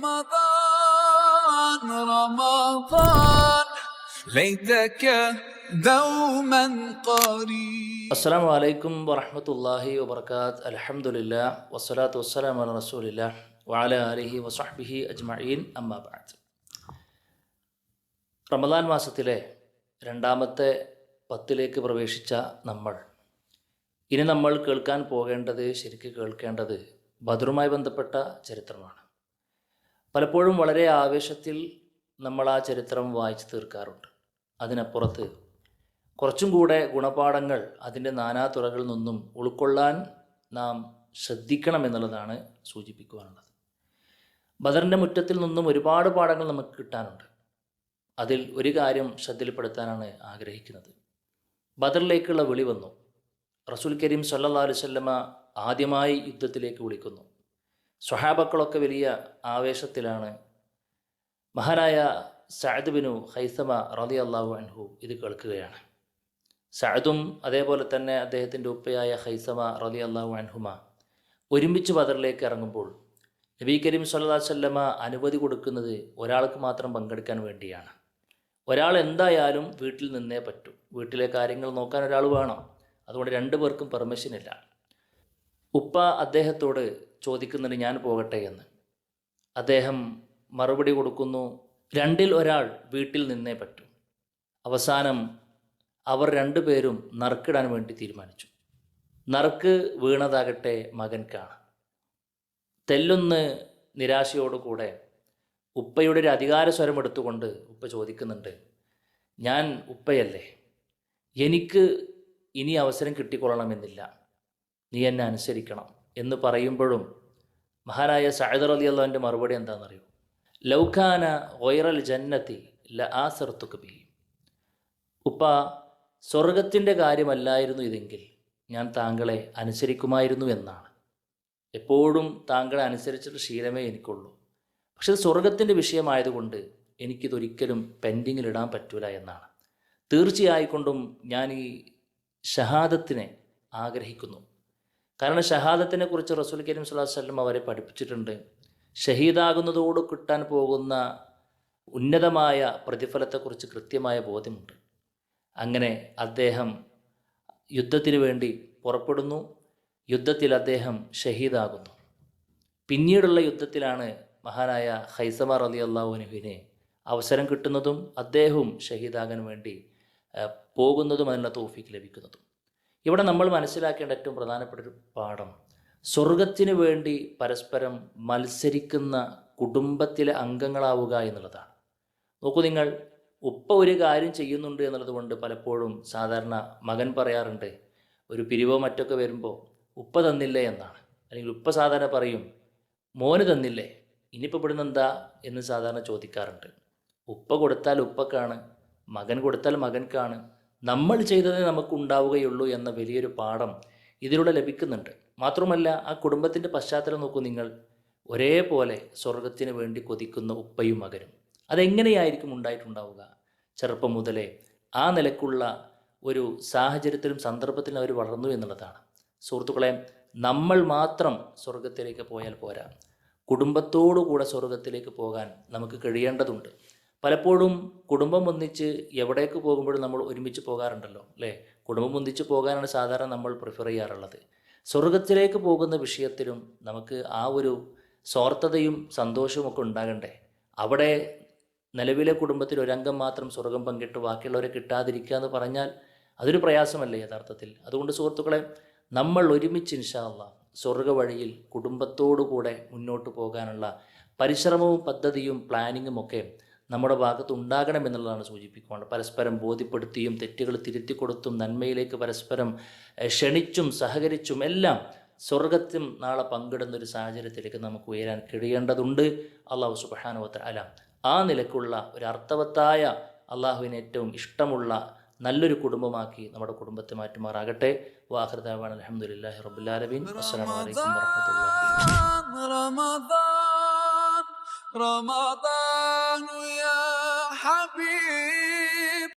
رمضان رمضان ليتك دوما قريب അസ്സാം വലൈക്കും വറഹമത്തല്ലാഹി വബർക്കാത്ത് അലഹമുല്ല വസ്സലാത്തു വസ്സലാം അല റസൂലില്ല വാല അലിഹി വസ്ഹബിഹി അജ്മഈൻ അമ്മാബാദ് റമദാൻ മാസത്തിലെ രണ്ടാമത്തെ പത്തിലേക്ക് പ്രവേശിച്ച നമ്മൾ ഇനി നമ്മൾ കേൾക്കാൻ പോകേണ്ടത് ശരിക്ക് കേൾക്കേണ്ടത് ബദറുമായി ബന്ധപ്പെട്ട ചരിത്രമാണ് പലപ്പോഴും വളരെ ആവേശത്തിൽ നമ്മൾ ആ ചരിത്രം വായിച്ചു തീർക്കാറുണ്ട്. അതിനപ്പുറത്ത് കുറച്ചും കൂടെ ഗുണപാഠങ്ങൾ അതിന്റെ നാനാതുറകളിൽ നിന്നും ഉൾക്കൊള്ളാൻ നാം ശ്രദ്ധിക്കണം എന്നുള്ളതാണ് സൂചിപ്പിക്കുവാനുള്ളത്. ബദറിന്റെ മുറ്റത്തിൽ നിന്നും ഒരുപാട് പാഠങ്ങൾ നമുക്ക് കിട്ടാനുണ്ട്. അതിൽ ഒരു കാര്യം ശ്രദ്ധയിൽപ്പെടുത്താനാണ് ആഗ്രഹിക്കുന്നത്. ബദറിലേക്കുള്ള വിളി വന്നു. റസൂൽ കരീം സല്ലാ അലുസല്ലമ്മ ആദ്യമായി യുദ്ധത്തിലേക്ക് വിളിക്കുന്നു. സ്വഹാബക്കളൊക്കെ വലിയ ആവേശത്തിലാണ്. മഹാനായ സഅദ് ബിനു ഹൈസമ റതി അള്ളാഹു അൻഹു ഇത് കേൾക്കുകയാണ്. സഅദും അതേപോലെ തന്നെ അദ്ദേഹത്തിന്റെ ഉപ്പയായ ഹൈസമ റതി അള്ളാഹു അൻഹുമ ഒരുമിച്ച് ബദറിലേക്ക് ഇറങ്ങുമ്പോൾ നബി കരീം സല്ലാ വല്ലമ അനുമതി കൊടുക്കുന്നത് ഒരാൾക്ക് മാത്രം പങ്കെടുക്കാൻ വേണ്ടിയാണ്. ഒരാൾ എന്തായാലും വീട്ടിൽ നിന്നേ പറ്റൂ. വീട്ടിലെ കാര്യങ്ങൾ നോക്കാൻ ഒരാൾ വേണം. അതുകൊണ്ട് രണ്ടു പേർക്കും പെർമിഷൻ ഇല്ല. ഉപ്പ അദ്ദേഹത്തോട് ചോദിക്കുന്നുണ്ട് ഞാൻ പോകട്ടെ എന്ന്. അദ്ദേഹം മറുപടി കൊടുക്കുന്നു രണ്ടിൽ ഒരാൾ വീട്ടിൽ നിന്നേ പറ്റൂ. അവസാനം അവർ രണ്ടുപേരും നറുക്കിടാൻ വേണ്ടി തീരുമാനിച്ചു. നറുക്ക് വീണതാകട്ടെ മകൻക്കാണ് തെല്ലൊന്ന് നിരാശയോടുകൂടെ ഉപ്പയുടെ ഒരു അധികാര സ്വരം എടുത്തുകൊണ്ട് ഉപ്പ ചോദിക്കുന്നുണ്ട് ഞാൻ ഉപ്പയല്ലേ? എനിക്ക് ഇനി അവസരം കിട്ടിക്കൊള്ളണമെന്നില്ല. നീ എന്നെ അനുസരിക്കണം എന്ന് പറയുമ്പോഴും മഹാനായ സഹദർ അലി അള്ളാന്റെ മറുപടി എന്താണെന്നറിയോ? ലൗഖാന ഒയറൽ ജന്നത്തി ല ആസർത്തുക്ക് ബി. ഉപ്പ സ്വർഗത്തിന്റെ കാര്യമല്ലായിരുന്നു ഇതെങ്കിൽ ഞാൻ താങ്കളെ അനുസരിക്കുമായിരുന്നു എന്നാണ്. എപ്പോഴും താങ്കളെ അനുസരിച്ചിട്ട് ശീലമേ എനിക്കുള്ളൂ. പക്ഷേ സ്വർഗത്തിന്റെ വിഷയമായതുകൊണ്ട് എനിക്കിതൊരിക്കലും പെൻഡിങ്ങിലിടാൻ പറ്റൂല എന്നാണ്. തീർച്ചയായിക്കൊണ്ടും ഞാൻ ഈ ഷഹാദത്തിനെ ആഗ്രഹിക്കുന്നു. കാരണം ഷഹാദത്തിനെ കുറിച്ച് റസൂൽ കരീം സ്വലാഹു വല്ലം അവരെ പഠിപ്പിച്ചിട്ടുണ്ട്. ഷഹീദാകുന്നതോട് കിട്ടാൻ പോകുന്ന ഉന്നതമായ പ്രതിഫലത്തെക്കുറിച്ച് കൃത്യമായ ബോധ്യമുണ്ട്. അങ്ങനെ അദ്ദേഹം യുദ്ധത്തിന് വേണ്ടി പുറപ്പെടുന്നു. യുദ്ധത്തിൽ അദ്ദേഹം ഷഹീദാകുന്നു. പിന്നീടുള്ള യുദ്ധത്തിലാണ് മഹാനായ ഹൈസമ അലി അള്ളാഹുനുവിനെ അവസരം കിട്ടുന്നതും അദ്ദേഹവും ഷഹീദാകാൻ വേണ്ടി പോകുന്നതും അതിനുള്ള തോഫിക്ക് ലഭിക്കുന്നതും. ഇവിടെ നമ്മൾ മനസ്സിലാക്കേണ്ട ഏറ്റവും പ്രധാനപ്പെട്ട ഒരു പാഠം. സ്വർഗത്തിന് വേണ്ടി പരസ്പരം മത്സരിക്കുന്ന കുടുംബത്തിലെ അംഗങ്ങളാവുക എന്നുള്ളതാണ്. നോക്കൂ നിങ്ങൾ ഉപ്പ ഒരു കാര്യം ചെയ്യുന്നുണ്ട് എന്നുള്ളത് കൊണ്ട് പലപ്പോഴും സാധാരണ മകൻ പറയാറുണ്ട് ഒരു പിരിവോ മറ്റൊക്കെ വരുമ്പോൾ ഉപ്പ തന്നില്ലേ എന്നാണ്. അല്ലെങ്കിൽ ഉപ്പ സാധാരണ പറയും മോന് തന്നില്ലേ ഇനിയിപ്പോൾ ഇവിടുന്ന് എന്താ? എന്ന് സാധാരണ ചോദിക്കാറുണ്ട്. ഉപ്പ കൊടുത്താൽ ഉപ്പക്കാണ് മകൻ കൊടുത്താൽ മകൻക്കാണ് നമ്മൾ ചെയ്തതേ നമുക്ക് ഉണ്ടാവുകയുള്ളൂ എന്ന വലിയൊരു പാഠം ഇതിലൂടെ ലഭിക്കുന്നുണ്ട്. മാത്രമല്ല ആ കുടുംബത്തിന്റെ പശ്ചാത്തലം നോക്കൂ നിങ്ങൾ. ഒരേപോലെ സ്വർഗത്തിന് വേണ്ടി കൊതിക്കുന്ന ഉപ്പയും മകനും. അതെങ്ങനെയായിരിക്കും ഉണ്ടായിട്ടുണ്ടാവുക? ചെറുപ്പം മുതലേ ആ നിലക്കുള്ള ഒരു സാഹചര്യത്തിലും സന്ദർഭത്തിലും അവർ വളർന്നു എന്നുള്ളതാണ്. സുഹൃത്തുക്കളെ നമ്മൾ മാത്രം സ്വർഗത്തിലേക്ക് പോയാൽ പോരാ. കുടുംബത്തോടു കൂടെ സ്വർഗത്തിലേക്ക് പോകാൻ നമുക്ക് കഴിയേണ്ടതുണ്ട്. പലപ്പോഴും കുടുംബം ഒന്നിച്ച് എവിടേക്ക് പോകുമ്പോഴും നമ്മൾ ഒരുമിച്ച് പോകാറുണ്ടല്ലോ അല്ലേ? കുടുംബം ഒന്നിച്ച് പോകാനാണ് സാധാരണ നമ്മൾ പ്രിഫർ ചെയ്യാറുള്ളത്. സ്വർഗത്തിലേക്ക് പോകുന്ന വിഷയത്തിലും നമുക്ക് ആ ഒരു സ്വാർത്ഥതയും സന്തോഷവും ഒക്കെ ഉണ്ടാകണ്ടേ? അവിടെ നിലവിലെ കുടുംബത്തിൽ ഒരംഗം മാത്രം സ്വർഗം പങ്കിട്ട് ബാക്കിയുള്ളവരെ കിട്ടാതിരിക്കുക എന്ന് പറഞ്ഞാൽ അതൊരു പ്രയാസമല്ലേ യഥാർത്ഥത്തിൽ? അതുകൊണ്ട് സുഹൃത്തുക്കളെ നമ്മൾ ഒരുമിച്ച് ഇൻഷാല്ല സ്വർഗ വഴിയിൽ കുടുംബത്തോടു കൂടെ മുന്നോട്ട് പോകാനുള്ള പരിശ്രമവും പദ്ധതിയും പ്ലാനിങ്ങും ഒക്കെ നമ്മുടെ ഭാഗത്ത് ഉണ്ടാകണം എന്നുള്ളതാണ് സൂചിപ്പിക്കുന്നത് പരസ്പരം ബോധ്യപ്പെടുത്തിയും തെറ്റുകൾ തിരുത്തി കൊടുത്തും നന്മയിലേക്ക് പരസ്പരം എഹ്, ക്ഷണിച്ചും സഹകരിച്ചും എല്ലാം സ്വർഗത്തും നാളെ പങ്കിടുന്ന ഒരു സാഹചര്യത്തിലേക്ക് നമുക്ക് ഉയരാൻ കഴിയേണ്ടതുണ്ട് അള്ളാഹു സുബാനുവത്ത അല ആ നിലക്കുള്ള ഒരു അർത്ഥവത്തായ അള്ളാഹുവിന് ഏറ്റവും ഇഷ്ടമുള്ള നല്ലൊരു കുടുംബമാക്കി നമ്മുടെ കുടുംബത്തെ മാറ്റുമാറാകട്ടെ വാഹൃദാവാൻ അലഹമുല്ലാഹി റബുല്ലാലബീൻ അസ്സാം വലൈക്കും വാഹമത്തുള്ള رمضان رمضان يا be